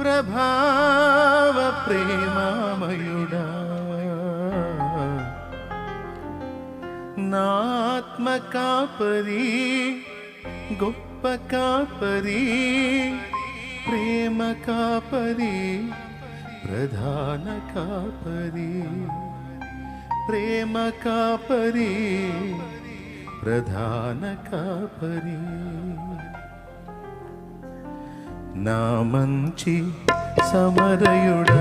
ప్రభావ ప్రేమామయుడా నాత్మ కాపరి గొప్ప కాపరి ప్రేమ కాపరి ప్రధాన కాపరి ప్రేమ కాపరి ప్రధాన కాపరి నా మంచి సమరయుడా.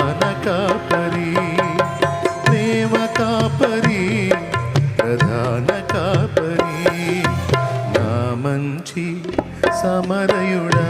ప్రధాన కాపరి ప్రేమ కాపరి ప్రధాన కాపరి నా మంచి సమరయుడా.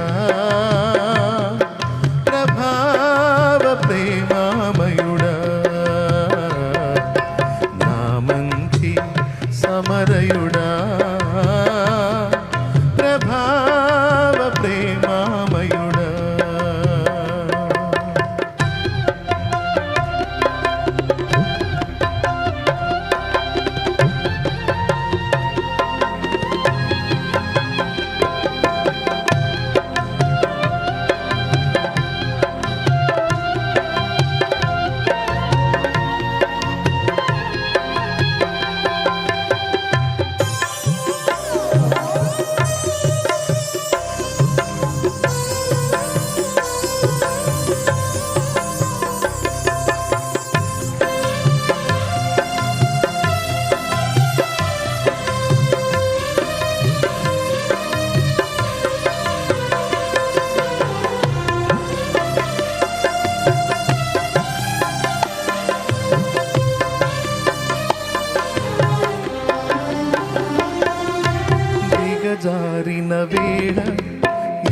వేళ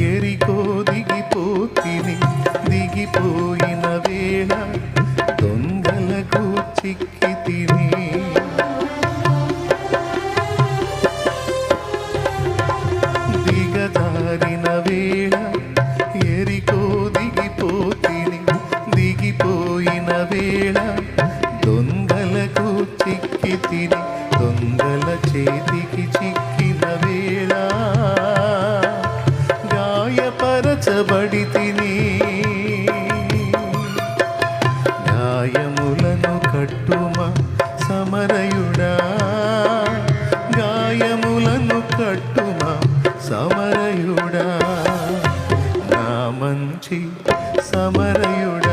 ఎరికో దిగిపోతిని దిగిపోయిన వేళ దొంగలకు చిక్కి తిని వేళ ఎరికో దిగిపోతిని దిగిపోయిన వేళ దొంగలకు చిక్కి తిని దొంగల చేతి కట్టుమ సమరయుడా. గాయములను కట్టుమా సమరయుడా. నా మంచి సమరయుడా.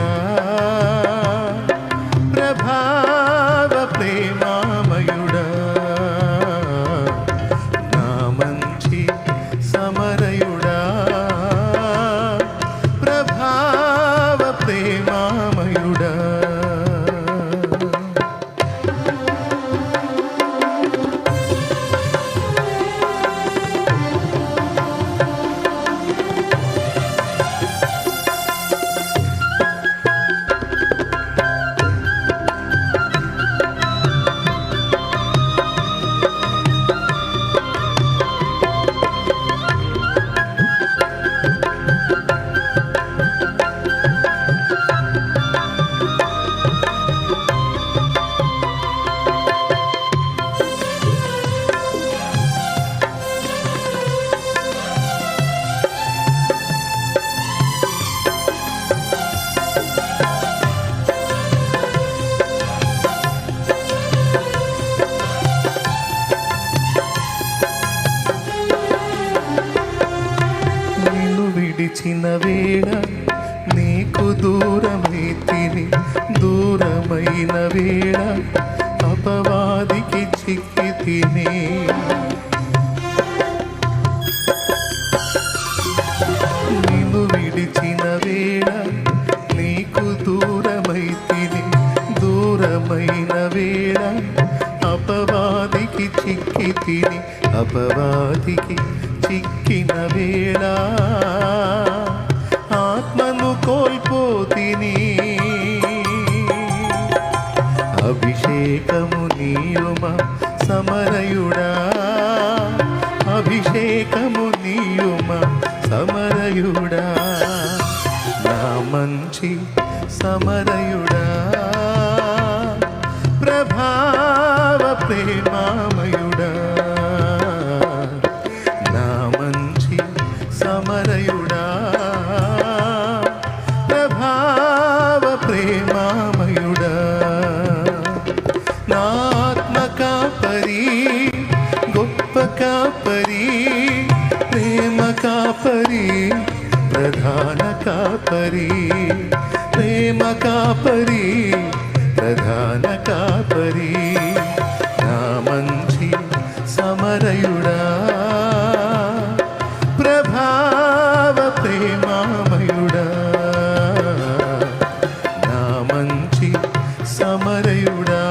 విడిచిన వేళ నీకు దూరమై తిని దూరమైన వేళ అపవాదికి చిక్కి తిని. నిన్ను విడిచిన వేళ నీకు దూరమై తిని దూరమైన వేళ అపవాదికి చిక్కి తిని అపవాదికి చిక్కిన వేళ. అభిషేకము నీయుమ సమరయుడా? అభిషేకము నీయుమ సమరయుడా? నా మంచి సమరయుడా? ప్రభావ ప్రేమామయుడా? నా మంచి సమరయుడా? కాపరి ప్రేమ కాపరి ప్రధాన కాపరి ప్రేమ కాపరి ప్రధాన కాపరి. నా మంచి సమరయుడా ప్రభావ ప్రేమామయుడా. నా మంచి సమరయుడా.